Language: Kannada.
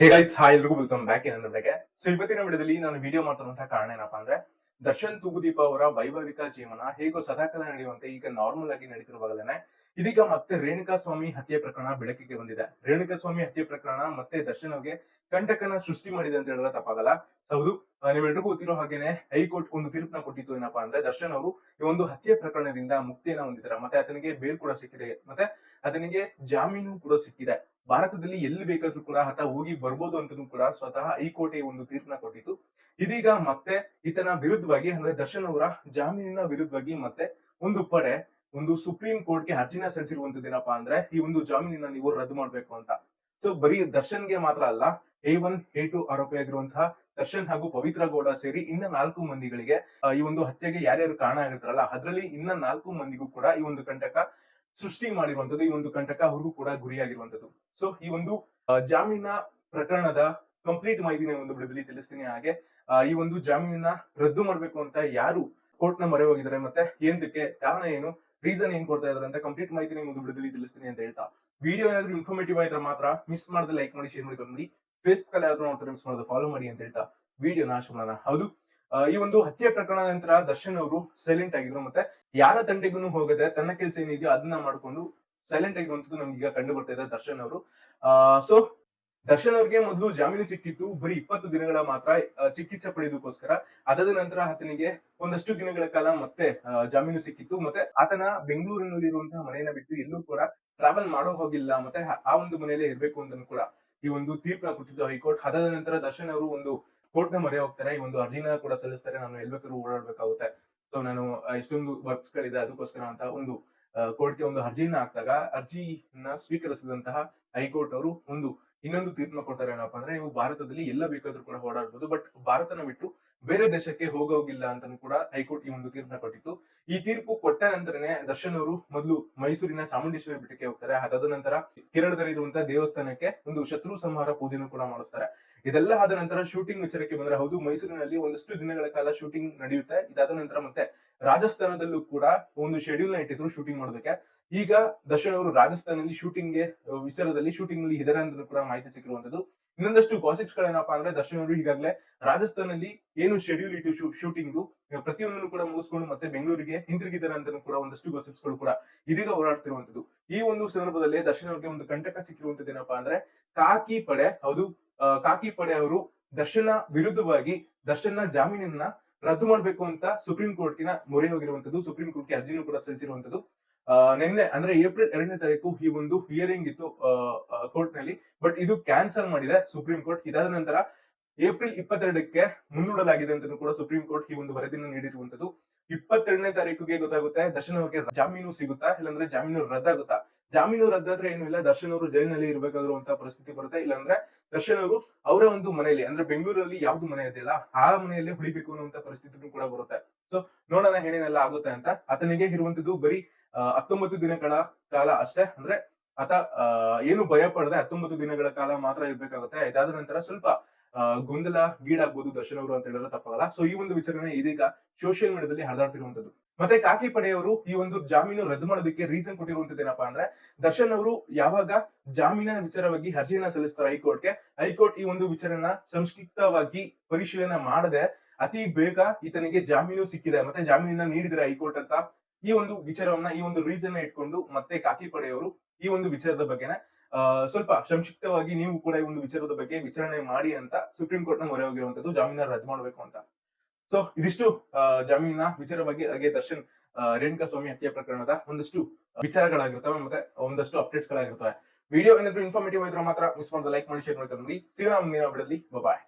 ಹೇ ಗೈಸ್ ಹಾಯ್ ಎಲ್ರಿಗೂ ವೆಲ್ಕಮ್ ಬ್ಯಾಕ್ ಏನಂದ್ರೆ ಬೆಳಗ್ಗೆ ಸೊ ಇವತ್ತಿನ ವಿಡಿಯೋದಲ್ಲಿ ನಾನು ವಿಡಿಯೋ ಮಾಡ್ತಿರುವಂತಹ ಕಾರಣ ಏನಪ್ಪಾ ಅಂದ್ರೆ, ದರ್ಶನ್ ತೂಗುದೀಪ ಅವರ ವೈಭವಿಕ ಜೀವನ ಹೇಗೋ ಸದಾಕಾಲ ನಡೆಯುವಂತೆ ಈಗ ನಾರ್ಮಲ್ ಆಗಿ ನಡೀತಿರುವಾಗಲೇನೆ ಇದೀಗ ಮತ್ತೆ ರೇಣುಕಾ ಸ್ವಾಮಿ ಹತ್ಯೆ ಪ್ರಕರಣ ಬೆಳಕಿಗೆ ಬಂದಿದೆ. ರೇಣುಕಾ ಸ್ವಾಮಿ ಹತ್ಯೆ ಪ್ರಕರಣ ಮತ್ತೆ ದರ್ಶನ್ ಅವ್ರಿಗೆ ಕಂಟಕನ ಸೃಷ್ಟಿ ಮಾಡಿದೆ ಅಂತ ಹೇಳಿದ್ರೆ ತಪ್ಪಾಗಲ್ಲ. ಹೌದು ನೀವೆಲ್ರಿಗೂ ಗೊತ್ತಿರೋ ಹಾಗೇನೆ ಹೈಕೋರ್ಟ್ ಒಂದು ತೀರ್ಪನ್ನ ಕೊಟ್ಟಿತ್ತು ಏನಪ್ಪಾ ಅಂದ್ರೆ ದರ್ಶನ್ ಅವರು ಈ ಒಂದು ಹತ್ಯೆ ಪ್ರಕರಣದಿಂದ ಮುಕ್ತಿಯನ್ನ ಹೊಂದಿದ್ದಾರೆ. ಮತ್ತೆ ಆತನಿಗೆ ಬೇಲ್ ಕೂಡ ಸಿಕ್ಕಿದೆ. ಮತ್ತೆ ಆತನಿಗೆ ಜಾಮೀನು ಕೂಡ ಸಿಕ್ಕಿದೆ. ಭಾರತದಲ್ಲಿ ಎಲ್ಲಿ ಬೇಕಾದ್ರೂ ಕೂಡ ಆತ ಹೋಗಿ ಬರ್ಬೋದು ಅಂತ ಕೂಡ ಸ್ವತಃ ಹೈಕೋರ್ಟ್ ಈ ಒಂದು ತೀರ್ಪನ್ನ ಕೊಟ್ಟಿತ್ತು. ಇದೀಗ ಮತ್ತೆ ಈತನ ವಿರುದ್ಧವಾಗಿ ಅಂದ್ರೆ ದರ್ಶನ್ ಅವರ ಜಾಮೀನಿನ ವಿರುದ್ಧವಾಗಿ ಮತ್ತೆ ಒಂದು ಪಡೆ ಒಂದು ಸುಪ್ರೀಂ ಕೋರ್ಟ್ಗೆ ಅರ್ಜಿನ ಸಲ್ಲಿಸಿರುವಂತದ್ದು ಏನಪ್ಪಾ ಅಂದ್ರೆ, ಈ ಒಂದು ಜಾಮೀನಿನ ನೀವು ರದ್ದು ಮಾಡ್ಬೇಕು ಅಂತ. ಸೊ ಬರೀ ದರ್ಶನ್ಗೆ ಮಾತ್ರ ಅಲ್ಲ ಎ ಒನ್ ಎ ಟು ಆರೋಪಿಯಾಗಿರುವಂತಹ ದರ್ಶನ್ ಹಾಗೂ ಪವಿತ್ರ ಗೌಡ ಸೇರಿ ಇನ್ನ ನಾಲ್ಕು ಮಂದಿಗಳಿಗೆ ಈ ಒಂದು ಹತ್ಯೆಗೆ ಯಾರ್ಯಾರು ಕಾರಣ ಆಗಿರ್ತಾರಲ್ಲ, ಅದರಲ್ಲಿ ಇನ್ನ ನಾಲ್ಕು ಮಂದಿಗೂ ಕೂಡ ಈ ಒಂದು ಕಂಟಕ ಸೃಷ್ಟಿ ಮಾಡಿರುವಂತದ್ದು ಈ ಒಂದು ಕಂಟಕ ಅವ್ರಿಗೂ ಕೂಡ ಗುರಿಯಾಗಿರುವಂತದ್ದು ಸೊ ಈ ಒಂದು ಜಾಮೀನ ಪ್ರಕರಣದ ಕಂಪ್ಲೀಟ್ ಮಾಹಿತಿನ ಒಂದು ಬಿಡದಲ್ಲಿ ತಿಳಿಸ್ತೀನಿ. ಹಾಗೆ ಈ ಒಂದು ಜಾಮೀನ ರದ್ದು ಮಾಡ್ಬೇಕು ಅಂತ ಯಾರು ಕೋರ್ಟ್ನ ಮೊರೆ ಹೋಗಿದ್ದಾರೆ ಮತ್ತೆ ಏಂತಕ್ಕೆ ಕಾರಣ ಏನು? ರೀಸನ್ ಏನ್ ಕೊಡ್ತಾ ಇದಾರೆ ಅಂತ ಕಂಪ್ಲೀಟ್ ಮಾಹಿತಿ ನಿಮಗೆ ಬಿಡುಗಡೆ ತಿಳಿಸ್ತೀನಿ ಅಂತ ಹೇಳ್ತಾ. ವಿಡಿಯೋ ಏನಾದ್ರು ಇನ್ಫಾರ್ಮೇಟಿವ್ ಆಯ್ತಾ ಮಾತ್ರ ಮಿಸ್ ಮಾಡದೆ ಲೈಕ್ ಮಾಡಿ ಶೇರ್ ಮಾಡಿ ಬಂದ್ಬಿಡಿ ಫೇಸ್ಬುಕ್ ಅಲ್ಲಿ ಯಾವ್ದು ನೋಡ್ತಾರೆ ಮಿಸ್ ಮಾಡೋದು ಫಾಲೋ ಮಾಡಿ ಅಂತ ಹೇಳ್ತಾ. ವಿಡಿಯೋ ನಾಶ ಮಾಡೋಣ. ಹೌದು. ಈ ಒಂದು ಹತ್ಯೆ ಪ್ರಕರಣ ನಂತರ ದರ್ಶನ್ ಅವರು ಸೈಲೆಂಟ್ ಆಗಿದ್ರು ಮತ್ತೆ ಯಾರ ತಂಟೆಗೂ ಹೋಗದೆ ತನ್ನ ಕೆಲಸ ಏನಿದೆಯೋ ಅದನ್ನ ಮಾಡ್ಕೊಂಡು ಸೈಲೆಂಟ್ ಆಗಿರುವಂತದ್ದು ನಮ್ಗೆ ಈಗ ಕಂಡು ಬರ್ತಾ ಇದೆ ದರ್ಶನ್ ಅವರು. ಸೊ ದರ್ಶನ್ ಅವ್ರಿಗೆ ಮೊದಲು ಜಾಮೀನು ಸಿಕ್ಕಿತ್ತು, ಬರೀ ಇಪ್ಪತ್ತು ದಿನಗಳ ಮಾತ್ರ ಚಿಕಿತ್ಸೆ ಪಡೆಯುವುದಕ್ಕೋಸ್ಕರ. ಅದಾದ ನಂತರ ಆತನಿಗೆ ಒಂದಷ್ಟು ದಿನಗಳ ಕಾಲ ಮತ್ತೆ ಜಾಮೀನು ಸಿಕ್ಕಿತ್ತು. ಮತ್ತೆ ಆತನ ಬೆಂಗಳೂರಿನಲ್ಲಿರುವಂತಹ ಮನೆಯನ್ನ ಬಿಟ್ಟು ಎಲ್ಲೂ ಕೂಡ ಟ್ರಾವೆಲ್ ಮಾಡೋ ಹೋಗಿಲ್ಲ. ಮತ್ತೆ ಆ- ಒಂದು ಮನೆಯಲ್ಲೇ ಇರಬೇಕು ಅಂತ ಕೂಡ ಈ ಒಂದು ತೀರ್ಪನ್ನ ಕೊಟ್ಟಿದ್ದು ಹೈಕೋರ್ಟ್. ಅದಾದ ನಂತರ ದರ್ಶನ್ ಅವರು ಒಂದು ಕೋರ್ಟ್ನ ಮೊರೆ ಹೋಗ್ತಾರೆ. ಈ ಒಂದು ಅರ್ಜಿನ ಕೂಡ ಸಲ್ಲಿಸ್ತಾರೆ. ನಾನು ಎಲ್ಬೇಕಾದ್ರೂ ಓಡಾಡ್ಬೇಕಾಗುತ್ತೆ. ಸೊ ನಾನು ಇಷ್ಟೊಂದು ವರ್ಕ್ಸ್ ಗಳಿದೆ ಅದಕ್ಕೋಸ್ಕರ ಅಂತ ಒಂದು ಕೋರ್ಟ್ಗೆ ಒಂದು ಅರ್ಜಿನ ಹಾಕಿದಾಗ ಅರ್ಜಿನ ಸ್ವೀಕರಿಸಿದಂತಹ ಹೈಕೋರ್ಟ್ ಅವರು ಒಂದು ಇನ್ನೊಂದು ತೀರ್ಪನ್ನ ಕೊಡ್ತಾರೆ ಏನಪ್ಪಾ ಅಂದ್ರೆ, ಇವು ಭಾರತದಲ್ಲಿ ಎಲ್ಲ ಬೇಕಾದ್ರೂ ಕೂಡ ಓಡಾಡ್ಬೋದು ಬಟ್ ಭಾರತನ ಬಿಟ್ಟು ಬೇರೆ ದೇಶಕ್ಕೆ ಹೋಗೋಗಿಲ್ಲ ಅಂತಾನು ಕೂಡ ಹೈಕೋರ್ಟ್ ಈ ಒಂದು ತೀರ್ಪನ್ನ ಕೊಟ್ಟಿತ್ತು. ಈ ತೀರ್ಪು ಕೊಟ್ಟ ನಂತರನೇ ದರ್ಶನ್ ಅವರು ಮೊದಲು ಮೈಸೂರಿನ ಚಾಮುಂಡೇಶ್ವರಿ ಬೆಟ್ಟಕ್ಕೆ ಹೋಗ್ತಾರೆ. ಅದಾದ ನಂತರ ಕೇರಳದಲ್ಲಿರುವಂತಹ ದೇವಸ್ಥಾನಕ್ಕೆ ಒಂದು ಶತ್ರು ಸಂಹಾರ ಪೂಜೆನೂ ಕೂಡ ಮಾಡಿಸ್ತಾರೆ. ಇದೆಲ್ಲ ಆದ ನಂತರ ಶೂಟಿಂಗ್ ವಿಚಾರಕ್ಕೆ ಬಂದ್ರೆ ಹೌದು, ಮೈಸೂರಿನಲ್ಲಿ ಒಂದಷ್ಟು ದಿನಗಳ ಕಾಲ ಶೂಟಿಂಗ್ ನಡೆಯುತ್ತೆ. ಇದಾದ ನಂತರ ಮತ್ತೆ ರಾಜಸ್ಥಾನದಲ್ಲೂ ಕೂಡ ಒಂದು ಶೆಡ್ಯೂಲ್ನ ಇಟ್ಟಿದ್ರು ಶೂಟಿಂಗ್ ಮಾಡೋದಕ್ಕೆ. ಈಗ ದರ್ಶನ್ ಅವರು ರಾಜಸ್ಥಾನದಲ್ಲಿ ಶೂಟಿಂಗ್ಗೆ ವಿಚಾರದಲ್ಲಿ ಶೂಟಿಂಗ್ನಲ್ಲಿ ಇದಾರೆ ಅಂತ ಕೂಡ ಮಾಹಿತಿ ಸಿಕ್ಕಿರುವಂತದ್ದು ಇನ್ನೊಂದಷ್ಟು ಗಾಸಿಪ್ಸ್ ಗಳೇನಪ್ಪಾ ಅಂದ್ರೆ ದರ್ಶನ್ ಅವರು ಈಗಾಗಲೇ ರಾಜಸ್ಥಾನದಲ್ಲಿ ಏನು ಶೆಡ್ಯೂಲ್ ಇಟ್ಟು ಶೂಟಿಂಗ್ ಪ್ರತಿಯೊಂದನ್ನು ಕೂಡ ಮುಗಿಸ್ಕೊಂಡು ಮತ್ತೆ ಬೆಂಗಳೂರಿಗೆ ಹಿಂದಿರುಗಿದ್ದಾರೆ ಅಂತ ಕೂಡ ಒಂದಷ್ಟು ಗಾಸಿಪ್ಸ್ಗಳು ಕೂಡ ಇದೀಗ ಓಡಾಡ್ತಿರುವಂತದ್ದು ಈ ಒಂದು ಸಂದರ್ಭದಲ್ಲಿ ದರ್ಶನ್ ಅವರಿಗೆ ಒಂದು ಕಂಟಕ ಸಿಕ್ಕಿರುವಂತದ್ದು ಏನಪ್ಪಾ ಅಂದ್ರೆ ಕಾಕಿ ಪಡೆ, ಹೌದು ಕಾಕಿ ಪಡೆ ಅವರು ದರ್ಶನ ವಿರುದ್ಧವಾಗಿ ದರ್ಶನ್ನ ಜಾಮೀನನ್ನ ರದ್ದು ಮಾಡಬೇಕು ಅಂತ ಸುಪ್ರೀಂ ಕೋರ್ಟಿನ ಮೊರೆ ಹೋಗಿರುವಂತದ್ದು ಸುಪ್ರೀಂ ಕೋರ್ಟ್ಗೆ ಅರ್ಜಿನೂ ಕೂಡ ಸಲ್ಲಿಸಿರುವಂತದ್ದು ನಿನ್ನೆ, ಅಂದ್ರೆ ಏಪ್ರಿಲ್ ಎರಡನೇ ತಾರೀಕು ಈ ಒಂದು ಹಿಯರಿಂಗ್ ಇತ್ತು ಕೋರ್ಟ್ನಲ್ಲಿ. ಬಟ್ ಇದು ಕ್ಯಾನ್ಸಲ್ ಮಾಡಿದೆ ಸುಪ್ರೀಂ ಕೋರ್ಟ್ ಇದಾದ ನಂತರ ಏಪ್ರಿಲ್ ಇಪ್ಪತ್ತೆರಡಕ್ಕೆ ಮುಂದೂಡಲಾಗಿದೆ ಅಂತ ಕೂಡ ಸುಪ್ರೀಂ ಕೋರ್ಟ್ ಈ ಒಂದು ವರದಿಯನ್ನು ನೀಡಿರುವಂತದ್ದು ಇಪ್ಪತ್ತೆರಡನೇ ತಾರೀಕಿಗೆ ಗೊತ್ತಾಗುತ್ತೆ ದರ್ಶನ್ ಅವರಿಗೆ ಜಾಮೀನು ಸಿಗುತ್ತಾ, ಇಲ್ಲಾಂದ್ರೆ ಜಾಮೀನು ರದ್ದಾಗುತ್ತಾ? ಜಾಮೀನು ರದ್ದಾದ್ರೆ ಏನು ಇಲ್ಲ ದರ್ಶನ್ ಅವರು ಜೈಲಿನಲ್ಲಿ ಇರಬೇಕಾಗಿರುವಂತಹ ಪರಿಸ್ಥಿತಿ ಬರುತ್ತೆ. ಇಲ್ಲಾಂದ್ರೆ ದರ್ಶನ್ ಅವರು ಅವರ ಒಂದು ಮನೆಯಲ್ಲಿ, ಅಂದ್ರೆ ಬೆಂಗಳೂರಲ್ಲಿ ಯಾವ್ದು ಮನೆ ಇದೆಯಲ್ಲ ಆ ಮನೆಯಲ್ಲೇ ಉಳಿಬೇಕು ಅನ್ನುವಂತ ಪರಿಸ್ಥಿತಿನೂ ಕೂಡ ಬರುತ್ತೆ. ಸೊ ನೋಡೋಣ ಏನೇನೆಲ್ಲ ಆಗುತ್ತೆ ಅಂತ. ಆತನಿಗೆ ಇರುವಂತದ್ದು ಬರೀ ಹತ್ತೊಂಬತ್ತು ದಿನಗಳ ಕಾಲ ಅಷ್ಟೇ, ಅಂದ್ರೆ ಆತ ಏನು ಭಯ ಪಡದೆ ಹತ್ತೊಂಬತ್ತು ದಿನಗಳ ಕಾಲ ಮಾತ್ರ ಇರ್ಬೇಕಾಗುತ್ತೆ. ಇದಾದ ನಂತರ ಸ್ವಲ್ಪ ಗೊಂದಲ, ಗೀಡಾಗ್ಬೋದು ದರ್ಶನ್ ಅವರು ಅಂತ ಹೇಳಿದ್ರೆ ತಪ್ಪಾಗಲ್ಲ ಸೊ ಈ ಒಂದು ವಿಚಾರಣೆ ಇದೀಗ ಸೋಷಿಯಲ್ ಮೀಡಿಯಾದಲ್ಲಿ ಹರಿದಾಡ್ತಿರುವಂತದ್ದು ಮತ್ತೆ ಕಾಕಿ ಪಡೆಯವರು ಈ ಒಂದು ಜಾಮೀನು ರದ್ದು ಮಾಡೋದಕ್ಕೆ ರೀಸನ್ ಕೊಟ್ಟಿರುವಂತದ್ದು ಏನಪ್ಪಾ ಅಂದ್ರೆ, ದರ್ಶನ್ ಅವರು ಯಾವಾಗ ಜಾಮೀನಿನ ವಿಚಾರವಾಗಿ ಅರ್ಜಿಯನ್ನ ಸಲ್ಲಿಸ್ತಾರೆ ಹೈಕೋರ್ಟ್ಗೆ, ಹೈಕೋರ್ಟ್ ಈ ಒಂದು ವಿಚಾರನ ಸಂಸ್ಕೃತವಾಗಿ ಪರಿಶೀಲನೆ ಮಾಡದೆ ಅತಿ ಬೇಗ ಈತನಿಗೆ ಜಾಮೀನು ಸಿಕ್ಕಿದೆ. ಮತ್ತೆ ಜಾಮೀನನ್ನ ನೀಡಿದ್ರೆ ಹೈಕೋರ್ಟ್ ಅಂತ ಈ ಒಂದು ವಿಚಾರವನ್ನ, ಈ ಒಂದು ರೀಸನ್ ಇಟ್ಕೊಂಡು ಮತ್ತೆ ಕಾಕಿ ಪಡೆಯವರು ಈ ಒಂದು ವಿಚಾರದ ಬಗ್ಗೆನ ಸ್ವಲ್ಪ ಸಂಕ್ಷಿಪ್ತವಾಗಿ ನೀವು ಕೂಡ ಈ ಒಂದು ವಿಚಾರದ ಬಗ್ಗೆ ವಿಚಾರಣೆ ಮಾಡಿ ಅಂತ ಸುಪ್ರೀಂ ಕೋರ್ಟ್ನ ಮೊರೆ ಹೋಗಿರುವಂತದ್ದು ಜಾಮೀನ ರದ್ದು ಮಾಡಬೇಕು ಅಂತ. ಸೊ ಇದಿಷ್ಟು ಜಾಮೀನ ವಿಚಾರ ಬಗ್ಗೆ ಹಾಗೆ ದರ್ಶನ್ ರೇಣುಕಾ ಸ್ವಾಮಿ ಹತ್ಯೆ ಪ್ರಕರಣದ ಒಂದಷ್ಟು ವಿಚಾರಗಳಾಗಿರ್ತವೆ ಮತ್ತೆ ಒಂದಷ್ಟು ಅಪ್ಡೇಟ್ಸ್ ಗಳಾಗಿರ್ತವೆ. ವಿಡಿಯೋ ಏನಾದ್ರು ಇನ್ಫಾರ್ಮೇಟಿವ್ ಇದ್ರೆ ಮಾತ್ರ ಮಿಸ್ ಮಾಡಿದ ಲೈಕ್ ಮಾಡಿ ಶೇರ್ ಮಾಡ್ತಾರೆ ನೋಡಿ ಸಿಗೋಣ ಮುಂದಿನ ವಿಡಿಯೋದಲ್ಲಿ ಬಾಯ್